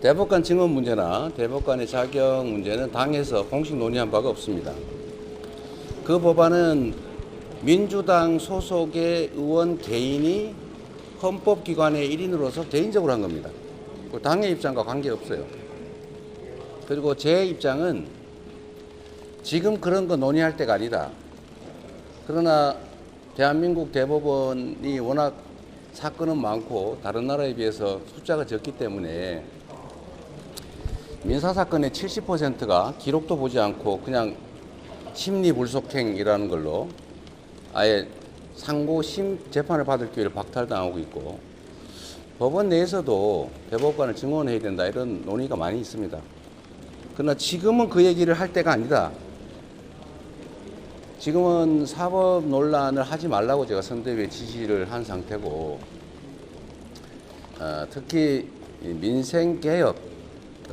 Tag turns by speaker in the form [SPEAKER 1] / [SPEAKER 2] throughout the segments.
[SPEAKER 1] 대법관 증언 문제나 대법관의 자격 문제는 당에서 공식 논의한 바가 없습니다. 그 법안은 민주당 소속의 의원 개인이 헌법기관의 일인으로서 개인적으로 한 겁니다. 그 당의 입장과 관계없어요. 그리고 제 입장은 지금 그런 거 논의할 때가 아니다. 그러나 대한민국 대법원이 워낙 사건은 많고 다른 나라에 비해서 숫자가 적기 때문에 민사 사건의 70%가 기록도 보지 않고 그냥 심리 불속행이라는 걸로 아예 상고 심 재판을 받을 기회를 박탈당하고 있고 법원 내에서도 대법관을 증언해야 된다 이런 논의가 많이 있습니다. 그러나 지금은 그 얘기를 할 때가 아니다. 지금은 사법 논란을 하지 말라고 제가 선대위에 지시를 한 상태고 어, 특히 이 민생 개혁, 또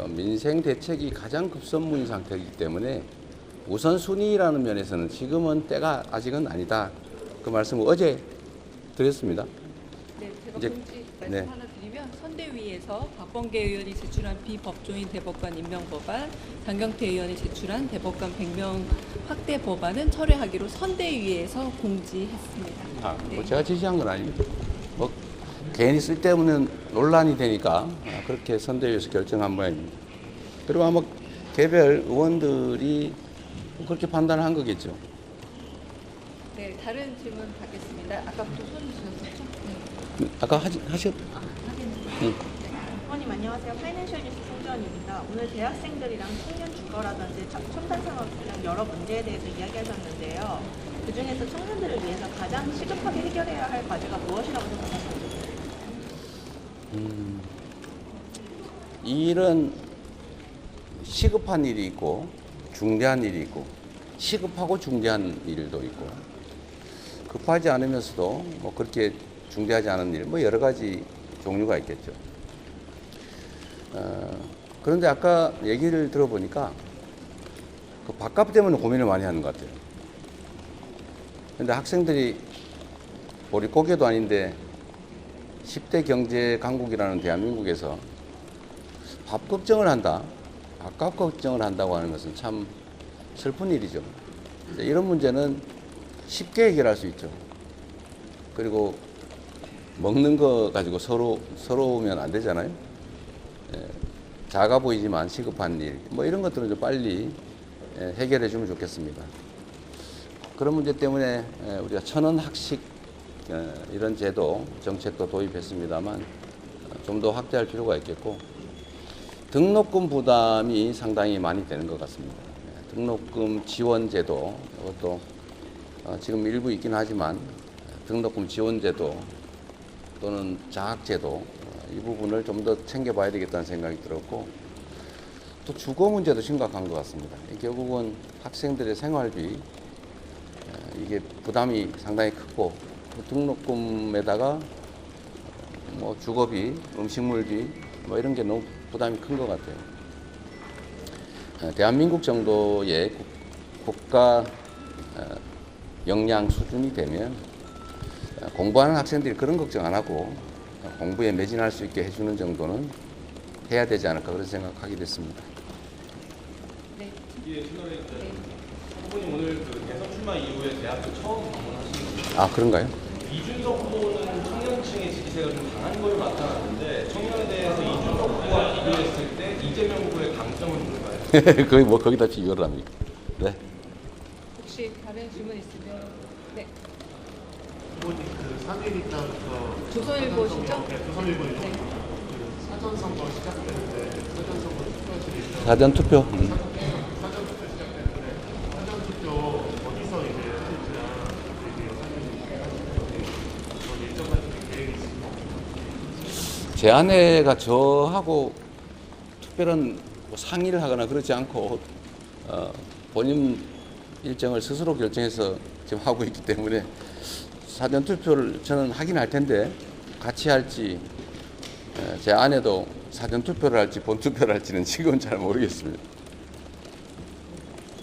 [SPEAKER 1] 민생 대책이 가장 급선무인 상태이기 때문에 우선순위라는 면에서는 지금은 때가 아직은 아니다. 그 말씀을 어제 드렸습니다.
[SPEAKER 2] 네, 제가
[SPEAKER 1] 이제-
[SPEAKER 2] 공지 말씀
[SPEAKER 1] 네.
[SPEAKER 2] 하나 드리면 선대위에서 박범계 의원이 제출한 비법조인 대법관 임명 법안, 장경태 의원이 제출한 대법관 100명 확대 법안은 철회하기로 선대위에서 공지했습니다.
[SPEAKER 1] 아, 뭐
[SPEAKER 2] 네.
[SPEAKER 1] 제가 지시한 건 아닙니다. 뭐 괜히 쓸데없는 논란이 되니까 아, 그렇게 선대위에서 결정한 모양입니다. 그리고 아마 개별 의원들이 그렇게 판단한 거겠죠.
[SPEAKER 2] 네, 다른 질문 받겠습니다. 아까부터 손 주셨었죠? 네.
[SPEAKER 1] 아까 하시, 하셨,
[SPEAKER 3] 의원님 안녕하세요. 파이낸셜 뉴스 송지원입니다. 오늘 대학생들이랑 청년 주거라든지 청- 첨단 산업 등 여러 문제에 대해서 이야기하셨는데요. 그 중에서 청년들을 위해서 가장 시급하게 해결해야 할 과제가 무엇이라고 생각하십니까?
[SPEAKER 1] 이 일은 시급한 일이 있고 중대한 일이 있고 시급하고 중대한 일도 있고 급하지 않으면서도 뭐 그렇게 중대하지 않은 일, 뭐 여러 가지 종류가 있겠죠. 어, 그런데 아까 얘기를 들어보니까 그 밥값 때문에 고민을 많이 하는 것 같아요. 근데 학생들이 우리 고개도 아닌데 10대 경제 강국이라는 대한민국에서 밥 걱정을 한다, 밥값 걱정을 한다고 하는 것은 참 슬픈 일이죠. 이런 문제는 쉽게 해결할 수 있죠. 그리고 먹는 거 가지고 서로 서러우면 안 되잖아요. 예, 작아 보이지만 시급한 일, 뭐 이런 것들은 좀 빨리 예, 해결해 주면 좋겠습니다. 그런 문제 때문에 예, 우리가 천원 학식 예, 이런 제도 정책도 도입했습니다만 좀 더 확대할 필요가 있겠고 등록금 부담이 상당히 많이 되는 것 같습니다. 예, 등록금 지원 제도 이것도 어, 지금 일부 있긴 하지만 등록금 지원 제도 또는 장학 제도 어, 이 부분을 좀 더 챙겨봐야 되겠다는 생각이 들었고 또 주거 문제도 심각한 것 같습니다. 이 결국은 학생들의 생활비 어, 이게 부담이 상당히 크고 그 등록금에다가 뭐 주거비, 음식물비 뭐 이런 게 너무 부담이 큰 것 같아요. 어, 대한민국 정도의 국- 국가 어, 역량 수준이 되면 어, 공부하는 학생들이 그런 걱정 안 하고 어, 공부에 매진할 수 있게 해주는 정도는 해야 되지 않을까 그런 생각하게 됐습니다.
[SPEAKER 2] 네.
[SPEAKER 4] 예, 신원에
[SPEAKER 2] 네.
[SPEAKER 4] 오늘 그 대선 출마 이후에 대학교 처음 방문하신 거죠.
[SPEAKER 1] 아 그런가요?
[SPEAKER 4] 이준석 후보는 청년층의 지지세가 좀 강한 걸로 나타났는데 청년에 대해서 이준석 후보와 비교했을 때 이재명 후보의 강점은 뭘까요?
[SPEAKER 1] 거의 뭐 거기다 비교를 합니까? 네.
[SPEAKER 2] 혹시 다른 질문 있으면 네.
[SPEAKER 5] 후보님 그 3일 있다부터
[SPEAKER 2] 조선일보 시죠?
[SPEAKER 5] 네, 조선일보죠.
[SPEAKER 2] 네.
[SPEAKER 5] 그 사전 선거 시작되는데 사전 선거 투표들이
[SPEAKER 1] 사전 투표. 음.
[SPEAKER 5] 사전 투표 시작되는데 사전 투표 어디서 이제 할지랑 되게 사전이 뭐 일정 같은 게 계획이 있습니다.
[SPEAKER 1] 제 아내가 저하고 특별한 뭐 상의를 하거나 그러지 않고 어, 본인 일정을 스스로 결정해서 지금 하고 있기 때문에 사전 투표를 저는 하긴 할 텐데 같이 할지 에, 제 아내도 사전 투표를 할지 본 투표를 할지는 지금은 잘 모르겠습니다.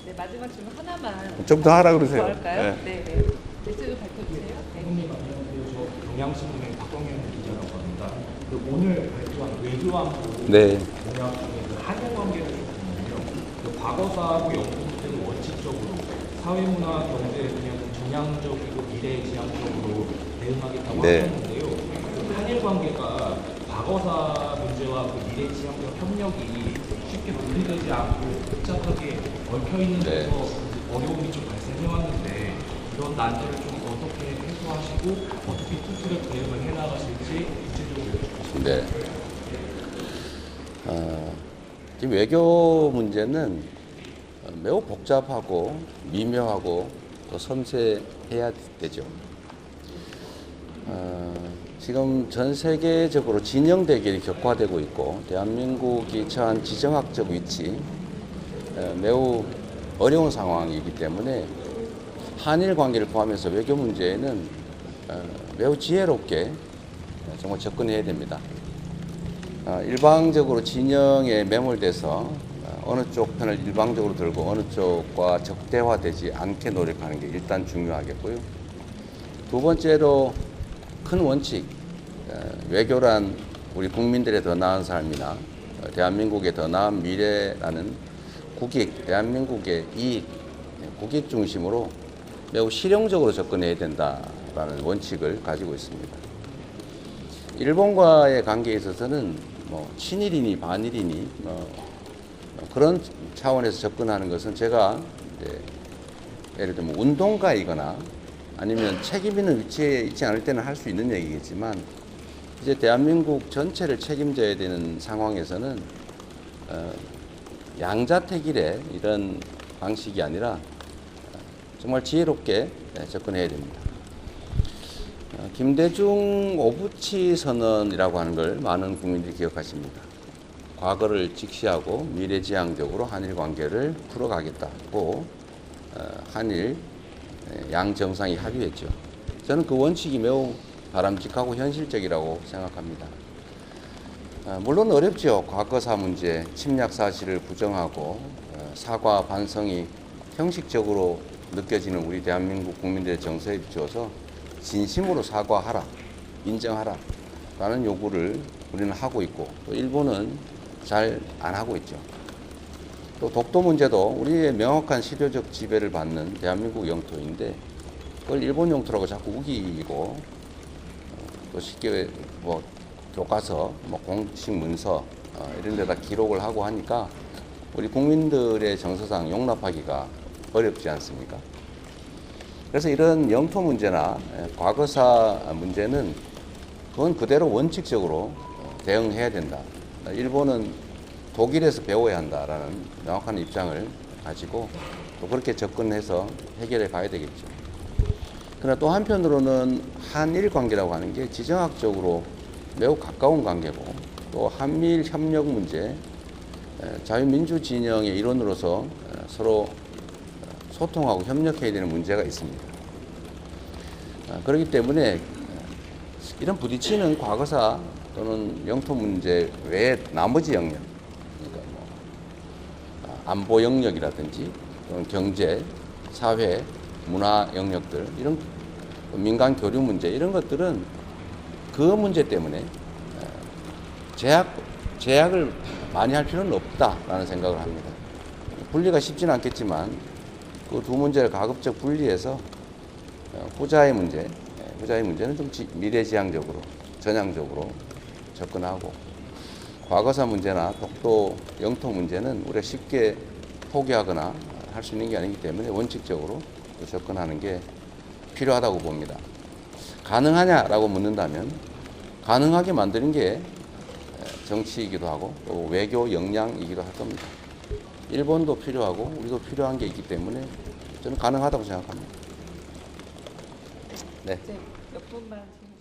[SPEAKER 2] 네, 마지막 질문 하나만
[SPEAKER 1] 좀 더 하라 그러세요.
[SPEAKER 2] 더 할까요?
[SPEAKER 1] 네.
[SPEAKER 2] 네, 네. 밝혀주세요. 네.
[SPEAKER 6] 저 경향신문의 박광현 기자라고 합니다. 그 오늘 발표한 외교안보
[SPEAKER 1] 네.
[SPEAKER 6] 공약 중에 그 한일 관계를 좀 보면요. 그 과거사하고 연구들은 원칙적으로 사회문화 경제에 그냥 정량적이고 미래지향적으로 대응하겠다고
[SPEAKER 1] 네.
[SPEAKER 6] 하셨는데요. 그 한일 관계가 과거사 문제와 그 미래지향적 협력이 쉽게 분리되지 않고 복잡하게 얽혀 있는
[SPEAKER 1] 네.
[SPEAKER 6] 데서 어려움이 좀 발생해왔는데 이런 난제를 좀 어떻게 해소하시고 어떻게 투트랙 대응을 해나가실지 여쭤보겠습니다.
[SPEAKER 1] 네. 어, 지금 외교 문제는 매우 복잡하고 미묘하고 또 섬세해야 되죠. 어, 지금 전 세계적으로 진영 대결이 격화되고 있고 대한민국이 처한 지정학적 위치 어, 매우 어려운 상황이기 때문에 한일 관계를 포함해서 외교 문제에는 어, 매우 지혜롭게 정말 접근해야 됩니다. 어, 일방적으로 진영에 매몰돼서 어, 어느 쪽 편을 일방적으로 들고 어느 쪽과 적대화되지 않게 노력하는 게 일단 중요하겠고요. 두 번째로 큰 원칙, 어, 외교란 우리 국민들의 더 나은 삶이나 어, 대한민국의 더 나은 미래라는 국익, 대한민국의 이익, 예, 국익 중심으로 매우 실용적으로 접근해야 된다라는 원칙을 가지고 있습니다. 일본과의 관계에 있어서는 뭐 친일이니 반일이니 뭐 그런 차원에서 접근하는 것은 제가 예를 들면 운동가이거나 아니면 책임 있는 위치에 있지 않을 때는 할 수 있는 얘기겠지만 이제 대한민국 전체를 책임져야 되는 상황에서는 어, 양자택일의 이런 방식이 아니라 정말 지혜롭게 네, 접근해야 됩니다. 어, 김대중 오부치 선언이라고 하는 걸 많은 국민들이 기억하십니다. 과거를 직시하고 미래지향적으로 한일 관계를 풀어가겠다고 어, 한일 에, 양 정상이 합의했죠. 저는 그 원칙이 매우 바람직하고 현실적이라고 생각합니다. 어, 물론 어렵죠. 과거사 문제, 침략 사실을 부정하고 어, 사과 반성이 형식적으로 느껴지는 우리 대한민국 국민들의 정서에 비추어서 진심으로 사과하라, 인정하라 라는 요구를 우리는 하고 있고 또 일본은 잘 안 하고 있죠. 또 독도 문제도 우리의 명확한 실효적 지배를 받는 대한민국 영토인데 그걸 일본 영토라고 자꾸 우기고 어, 또 쉽게 뭐 교과서, 뭐 공식 문서 어, 이런 데다 기록을 하고 하니까 우리 국민들의 정서상 용납하기가 어렵지 않습니까? 그래서 이런 영토 문제나 에, 과거사 문제는 그건 그대로 원칙적으로 어, 대응해야 된다. 일본은 독일에서 배워야 한다라는 명확한 입장을 가지고 또 그렇게 접근해서 해결해 가야 되겠죠. 그러나 또 한편으로는 한일 관계라고 하는 게 지정학적으로 매우 가까운 관계고 또 한미일 협력 문제, 에, 자유민주 진영의 일원으로서 에, 서로 소통하고 협력해야 되는 문제가 있습니다. 아, 그렇기 때문에 이런 부딪히는 과거사 또는 영토 문제 외에 나머지 영역, 그러니까 뭐 아, 안보 영역이라든지 또는 경제, 사회, 문화 영역들 이런 민간 교류 문제 이런 것들은 그 문제 때문에 어, 제약 제약을 많이 할 필요는 없다라는 생각을 합니다. 분리가 쉽지는 않겠지만 그 두 문제를 가급적 분리해서 어, 후자의 문제, 예, 후자의 문제는 좀 지- 미래지향적으로, 전향적으로 접근하고 과거사 문제나 독도 영토 문제는 우리가 쉽게 포기하거나 할 수 있는 게 아니기 때문에 원칙적으로 또 접근하는 게 필요하다고 봅니다. 가능하냐라고 묻는다면 가능하게 만드는 게 에, 정치이기도 하고 또 외교 역량이기도 할 겁니다. 일본도 필요하고 우리도 필요한 게 있기 때문에 저는 가능하다고 생각합니다. 네.
[SPEAKER 2] 몇 분만